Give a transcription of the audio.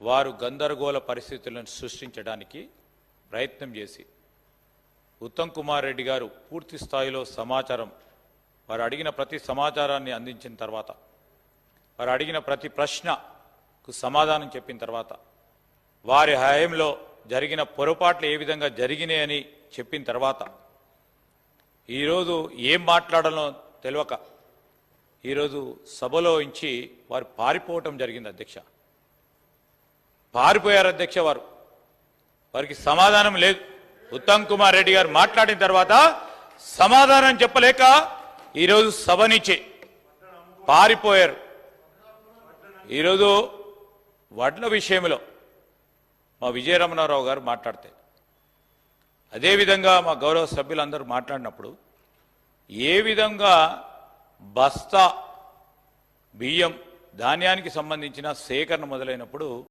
వారు గందరగోళ పరిస్థితులను సృష్టించడానికి ప్రయత్నం చేసి ఉత్తమ్ కుమార్ రెడ్డి గారు పూర్తి స్థాయిలో సమాచారం వారు అడిగిన ప్రతి సమాచారాన్ని అందించిన తర్వాత వారు అడిగిన ప్రతి ప్రశ్నకు సమాధానం చెప్పిన తర్వాత వారి హయాంలో జరిగిన పొరపాట్లు ఏ విధంగా జరిగినాయని చెప్పిన తర్వాత ఈరోజు ఏం మాట్లాడాలో తెలియక ఈరోజు సభలో ఇంచి వారు పారిపోవటం జరిగింది అధ్యక్ష. పారిపోయారు అధ్యక్ష వారు. వారికి సమాధానం లేదు. ఉత్తమ్ కుమార్ రెడ్డి గారు మాట్లాడిన తర్వాత సమాధానం చెప్పలేక ఈరోజు సభ నుంచి పారిపోయారు. ఈరోజు వడ్ల విషయంలో మా విజయరమణారావు గారు మాట్లాడితే అదేవిధంగా మా గౌరవ సభ్యులందరూ మాట్లాడినప్పుడు ఏ విధంగా బస్తా బియ్యం ధాన్యానికి సంబంధించిన సేకరణ మొదలైనప్పుడు